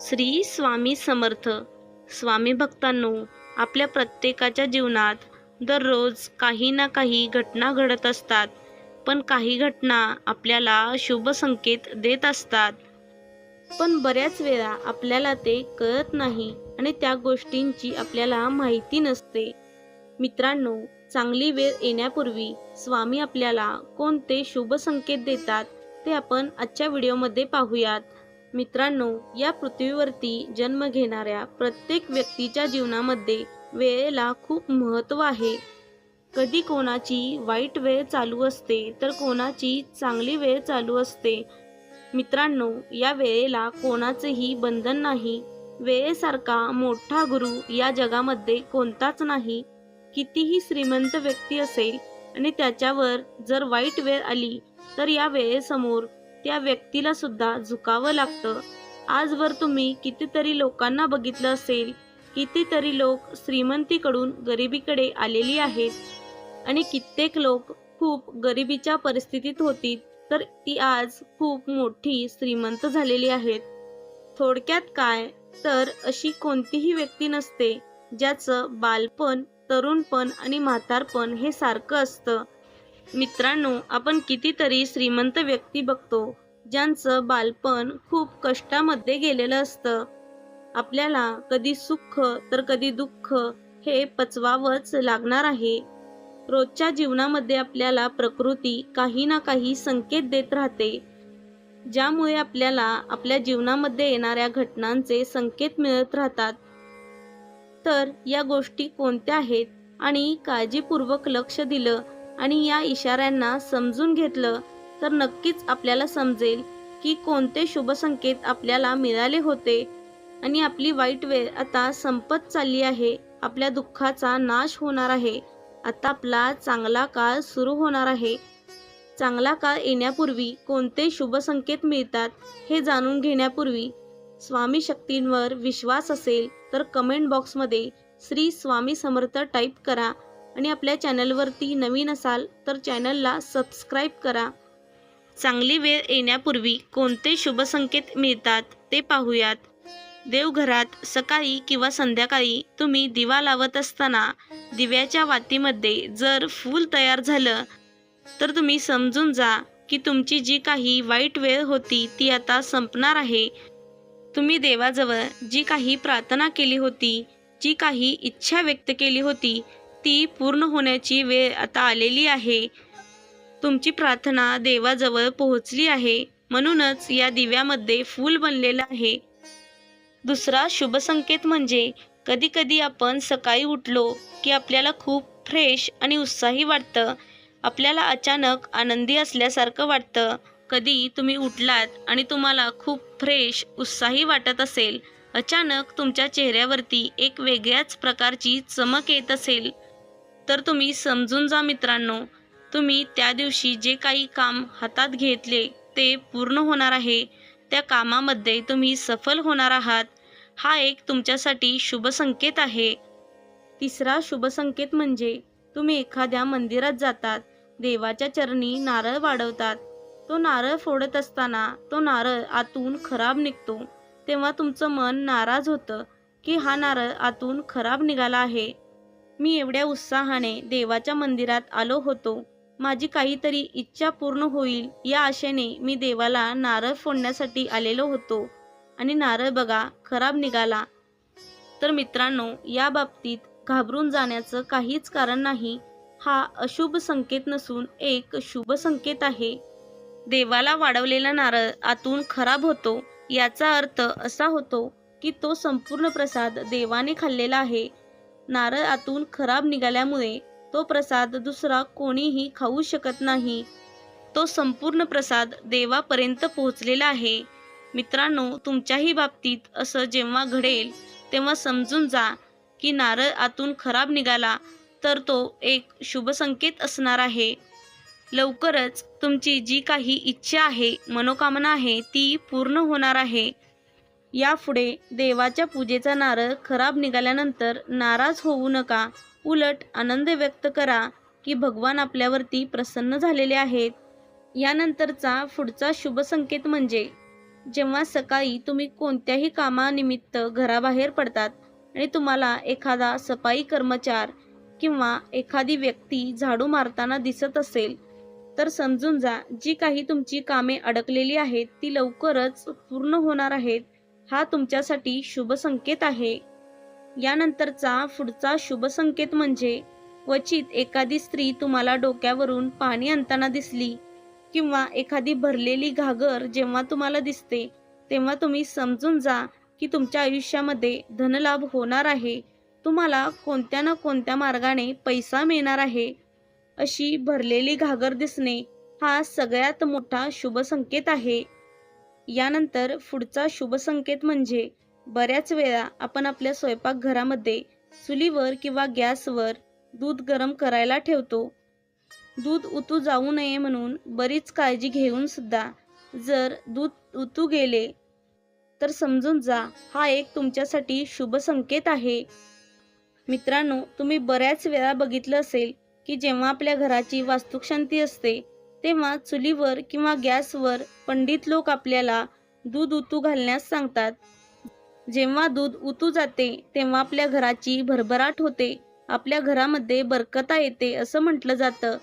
श्री स्वामी समर्थ. स्वामी भक्तांनो आपल्या प्रत्येकाच्या जीवनात दररोज काही ना काही घटना घडत असतात. पण काही घटना आपल्याला शुभ संकेत देत असतात. पण बऱ्याच वेळा आपल्याला ते कळत नाही आणि त्या गोष्टींची आपल्याला माहिती नसते. मित्रांनो चांगली वेळ येण्यापूर्वी स्वामी आपल्याला कोणते शुभ संकेत देतात ते आपण आजच्या व्हिडिओमध्ये पाहूयात. मित्रांनो या पृथ्वीवरती जन्म घेणाऱ्या प्रत्येक व्यक्तीच्या जीवनामध्ये वेळेला खूप महत्त्व आहे. कधी कोणाची वाईट वेळ चालू असते तर कोणाची चांगली वेळ चालू असते. मित्रांनो या वेळेला कोणाचेही बंधन नाही. वेळेसारखा मोठा गुरु या जगामध्ये कोणताच नाही. कितीही श्रीमंत व्यक्ती असेल आणि त्याच्यावर जर वाईट वेळ आली तर या वेळेसमोर त्या व्यक्तीला सुद्धा झुकावं लागतं. आजवर तुम्ही कितीतरी लोकांना बघितलं असेल कितीतरी लोक श्रीमंतीकडून गरिबीकडे आलेली आहेत. आणि कित्येक लोक खूप गरिबीच्या परिस्थितीत होती तर ती आज खूप मोठी श्रीमंत झालेली आहेत. थोडक्यात काय? तर अशी कोणतीही व्यक्ती नसते ज्याचं बालपण तरुणपण आणि म्हातारपण हे सारखं असतं. मित्रांनो आपण कितीतरी श्रीमंत व्यक्ती बघतो ज्यांचं बालपण खूप कष्टामध्ये गेलेलं असतं. आपल्याला कधी सुख तर कधी दुःख हे पचवावंच लागणार आहे. रोजच्या जीवनामध्ये आपल्याला प्रकृती काही ना काही संकेत देत राहते. ज्यामुळे आपल्याला आपल्या जीवनामध्ये येणाऱ्या घटनांचे संकेत मिळत राहतात. तर या गोष्टी कोणत्या आहेत? आणि काळजीपूर्वक लक्ष दिलं आणि या इशाऱ्यांना समजून घेतलं तर नक्कीच आपल्याला समजेल की कोणते शुभ संकेत आपल्याला मिळाले होते. आणि आपली वाईट वेळ आता संपत चालली आहे. आपल्या दुःखाचा नाश होणार आहे. आता आपला चांगला काळ सुरू होणार आहे. चांगला काळ येण्यापूर्वी कोणते शुभ संकेत मिळतात हे जाणून घेण्यापूर्वी स्वामी शक्तींवर विश्वास असेल तर कमेंट बॉक्समध्ये श्री स्वामी समर्थ टाईप करा. आणि आपल्या चॅनलवरती नवीन असाल तर चॅनलला सबस्क्राईब करा. चांगली वेळ येण्यापूर्वी कोणते शुभसंकेत मिळतात ते पाहूयात. देवघरात सकाळी किंवा संध्याकाळी तुम्ही दिवा लावत असताना दिव्याच्या वातीमध्ये जर फूल तयार झालं तर तुम्ही समजून जा की तुमची जी काही वाईट वेळ होती ती आता संपणार आहे. तुम्ही देवाजवळ जी काही प्रार्थना केली होती जी काही इच्छा व्यक्त केली होती ती पूर्ण होण्याची वेळ आता आलेली आहे. तुमची प्रार्थना देवाजवळ पोहोचली आहे. म्हणूनच या दिव्यामध्ये फूल बनलेलं आहे. दुसरा शुभ संकेत म्हणजे कधीकधी आपण सकाळी उठलो की आपल्याला खूप फ्रेश आणि उत्साही वाटतं. आपल्याला अचानक आनंदी असल्यासारखं वाटतं. कधी तुम्ही उठलात आणि तुम्हाला खूप फ्रेश उत्साही वाटत असेल. अचानक तुमच्या चेहऱ्यावरती एक वेगळ्याच प्रकारची चमक येत असेल. तर तुम्ही समजून जा मित्रांनो. तुम्ही त्या दिवशी जे काही काम हातात घेतले ते पूर्ण होणार आहे. त्या कामामध्ये तुम्ही सफल होणार आहात. हा एक तुमच्यासाठी शुभ संकेत आहे. तिसरा शुभ संकेत म्हणजे तुम्ही एखाद्या मंदिरात जातात. देवाच्या चरणी नारळ वाढवतात. तो नारळ फोडत असताना तो नारळ आतून खराब निघतो. तेव्हा तुमचं मन नाराज होतं की हा नारळ आतून खराब निघाला आहे. मी एवढ्या उत्साहाने देवाच्या मंदिरात आलो होतो. माझी काहीतरी इच्छा पूर्ण होईल या आशेने मी देवाला नारळ फोडण्यासाठी आलेलो होतो. आणि नारळ बघा खराब निघाला. तर मित्रांनो या बाबतीत घाबरून जाण्याचं काहीच कारण नाही. हा अशुभ संकेत नसून एक शुभ संकेत आहे. देवाला वाढवलेला नारळ आतून खराब होतो याचा अर्थ असा होतो की तो संपूर्ण प्रसाद देवाने खाल्लेला आहे. नारळ आतून खराब निघाल्यामुळे तो प्रसाद दुसरा कोणीही खाऊ शकत नाही. तो संपूर्ण प्रसाद देवापर्यंत पोहोचलेला आहे. मित्रांनो तुमच्याही बाबतीत असं जेव्हा घडेल तेव्हा समजून जा की नारळ आतून खराब निघाला तर तो एक शुभ संकेत असणार आहे. लवकरच तुमची जी काही इच्छा आहे मनोकामना आहे ती पूर्ण होणार आहे. यापुढे देवाच्या पूजेचा नारळ खराब निघाल्यानंतर नाराज होऊ नका. उलट आनंद व्यक्त करा की भगवान आपल्यावरती प्रसन्न झालेले आहेत. यानंतरचा पुढचा शुभ संकेत म्हणजे जेव्हा सकाळी तुम्ही कोणत्याही कामानिमित्त घराबाहेर पडतात आणि तुम्हाला एखादा सफाई कर्मचार किंवा एखादी व्यक्ती झाडू मारताना दिसत असेल तर समजून जा जी काही तुमची कामे अडकलेली आहेत ती लवकरच पूर्ण होणार आहेत. हा तुमच्यासाठी शुभ संकेत आहे. यानंतरचा पुढचा शुभ संकेत म्हणजे क्वचित एखादी स्त्री तुम्हाला डोक्यावरून पाणी आणताना दिसली किंवा एखादी भरलेली घागर जेव्हा तुम्हाला दिसते तेव्हा तुम्ही समजून जा की तुमच्या आयुष्यामध्ये धनलाभ होणार आहे. तुम्हाला कोणत्या ना कोणत्या मार्गाने पैसा मिळणार आहे. अशी भरलेली घागर दिसणे हा सगळ्यात मोठा शुभ संकेत आहे. यानंतर पुढचा शुभ संकेत म्हणजे बऱ्याच वेळा आपण आपल्या स्वयंपाकघरामध्ये चुलीवर किंवा गॅसवर दूध गरम करायला ठेवतो. दूध उतू जाऊ नये म्हणून बरीच काळजी घेऊन सुद्धा जर दूध उतू गेले तर समजून जा हा एक तुमच्यासाठी शुभ संकेत आहे. मित्रांनो तुम्ही बऱ्याच वेळा बघितलं असेल की जेव्हा आपल्या घराची वास्तुशांती असते तेव्हा चुलीवर किंवा गॅसवर पंडित लोक आपल्याला दूध उतू घालण्यास सांगतात. जेव्हा दूध उतू जाते तेव्हा आपल्या घराची भरभराट होते. आपल्या घरामध्ये बरकता येते असं म्हटलं जातं.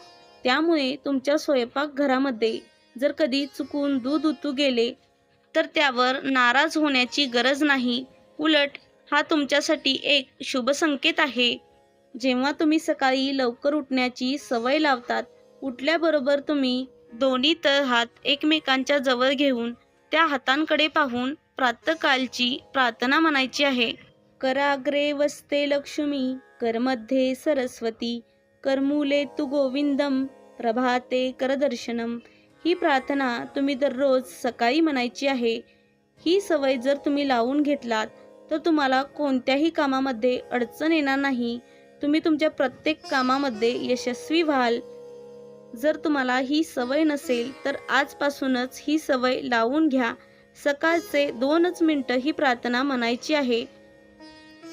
त्यामुळे तुमच्या स्वयंपाकघरामध्ये जर कधी चुकून दूध उतू गेले तर त्यावर नाराज होण्याची गरज नाही. उलट हा तुमच्यासाठी एक शुभ संकेत आहे. जेव्हा तुम्ही सकाळी लवकर उठण्याची सवय लावतात उठल्याबरोबर तुम्ही दोन्ही तर हात एकमेकांच्या जवळ घेऊन त्या हातांकडे पाहून प्रातकालची प्रार्थना म्हणायची आहे. कराग्रे वस्ते लक्ष्मी करमध्ये सरस्वती करमूले तू गोविंदम प्रभाते करदर्शनम ही प्रार्थना तुम्ही दररोज सकाळी म्हणायची आहे. ही सवय जर तुम्ही लावून घेतलात तर तुम्हाला कोणत्याही कामामध्ये अडचण येणार नाही. तुम्ही तुमच्या प्रत्येक कामामध्ये यशस्वी व्हाल. जर तुम्हाला ही सवय नसेल तर आजपासूनच ही सवय लावून घ्या. सकाळचे दोनच मिनटं ही प्रार्थना म्हणायची आहे.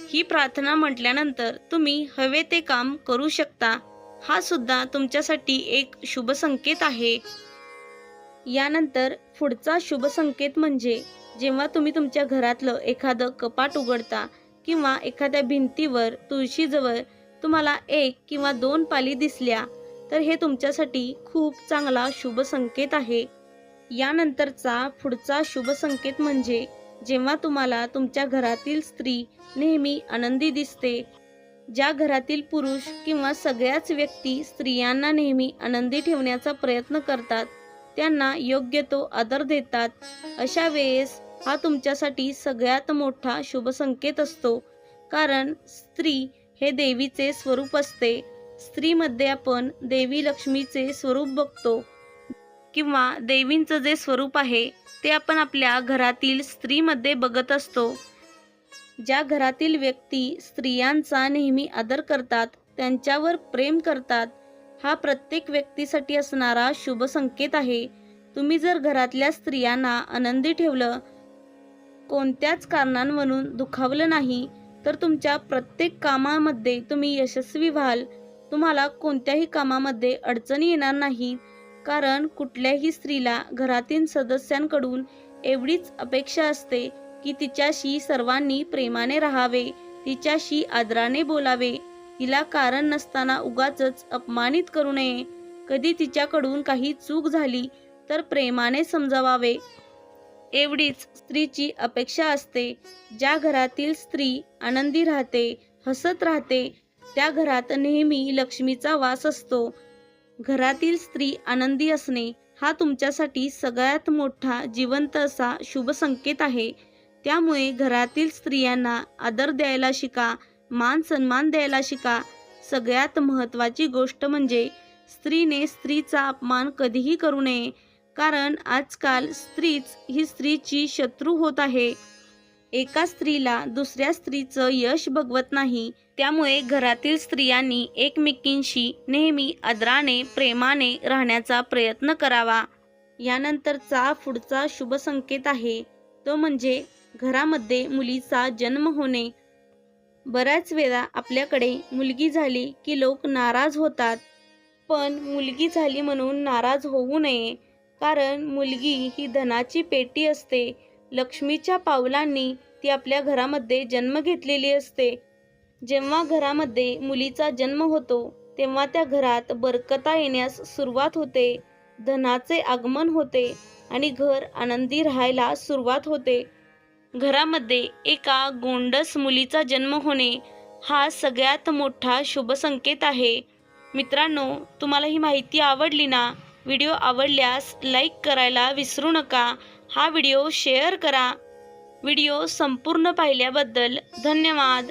ही प्रार्थना म्हटल्यानंतर तुम्ही हवे ते काम करू शकता. हा सुद्धा तुमच्यासाठी एक शुभ संकेत आहे. यानंतर पुढचा शुभ संकेत म्हणजे जेव्हा तुम्ही तुमच्या घरातलं एखादं कपाट उघडता किंवा एखाद्या भिंतीवर तुळशीजवळ तुम्हाला एक किंवा दोन पाली दिसल्या तर हे तुमच्यासाठी खूप चांगला शुभ संकेत आहे. यानंतरचा पुढचा शुभ संकेत म्हणजे जेव्हा तुम्हाला तुमच्या घरातील स्त्री नेहमी आनंदी दिसते ज्या घरातील पुरुष किंवा सगळ्याच व्यक्ती स्त्रियांना नेहमी आनंदी ठेवण्याचा प्रयत्न करतात त्यांना योग्य तो आदर देतात अशा वेळेस हा तुमच्यासाठी सगळ्यात मोठा शुभ संकेत असतो. कारण स्त्री हे देवीचे स्वरूप असते. स्त्रीमध्ये आपण देवी लक्ष्मीचे स्वरूप बघतो किंवा देवींचं जे स्वरूप आहे ते आपण आपल्या घरातील स्त्रीमध्ये बघत असतो. ज्या घरातील व्यक्ती स्त्रियांचा नेहमी आदर करतात त्यांच्यावर प्रेम करतात हा प्रत्येक व्यक्तीसाठी असणारा शुभ संकेत आहे. तुम्ही जर घरातल्या स्त्रियांना आनंदी ठेवलं कोणत्याच कारणांवरून दुखावलं नाही तर तुमच्या प्रत्येक कामामध्ये तुम्ही यशस्वी व्हाल. तुम्हाला कोणत्याही कामामध्ये अडचणी येणार नाही. कारण कुठल्याही स्त्रीला घरातील सदस्यांकडून एवढीच अपेक्षा असते की तिच्याशी सर्वांनी प्रेमाने राहावे तिच्याशी आदराने बोलावे. तिला कारण नसताना उगाचच अपमानित करू नये. कधी तिच्याकडून काही चूक झाली तर प्रेमाने समजवावे. एवढीच स्त्रीची अपेक्षा असते. ज्या घरातील स्त्री आनंदी राहते हसत राहते त्या घरात नेहमी लक्ष्मीचा वास असतो. घरातील स्त्री आनंदी असणे हा तुमच्यासाठी सगळ्यात मोठा जिवंत असा शुभ संकेत आहे. त्यामुळे घरातील स्त्रियांना आदर द्यायला शिका मान सन्मान द्यायला शिका. सगळ्यात महत्त्वाची गोष्ट म्हणजे स्त्रीने स्त्रीचा अपमान कधीही करू नये कारण आजकाल स्त्रीच ही स्त्रीची शत्रू होत आहे. एका स्त्रीला दुसऱ्या स्त्रीचं यश बघवत नाही त्यामुळे घरातील स्त्रियांनी एकमेकींशी नेहमी आदराने प्रेमाने राहण्याचा प्रयत्न करावा. यानंतरचा पुढचा शुभ संकेत आहे. तो म्हणजे घरामध्ये मुलीचा जन्म होणे. बऱ्याच वेळा आपल्याकडे मुलगी झाली की लोक नाराज होतात. पण मुलगी झाली म्हणून नाराज होऊ नये. कारण मुलगी ही धनाची पेटी असते. लक्ष्मीच्या पावलांनी ती आपल्या घरामध्ये जन्म घेतलेली असते. जेव्हा घरामध्ये मुलीचा जन्म होतो तेव्हा त्या घरात बरकता येण्यास सुरुवात होते धनाचे आगमन होते आणि घर आनंदी राहायला सुरुवात होते. घरामध्ये एका गोंडस मुलीचा जन्म होणे हा सगळ्यात मोठा शुभसंकेत आहे. मित्रांनो तुम्हाला ही माहिती आवडली ना? व्हिडिओ आवडल्यास लाईक करायला विसरू नका. हा व्हिडिओ शेअर करा. व्हिडिओ संपूर्ण पाहिल्याबद्दल धन्यवाद.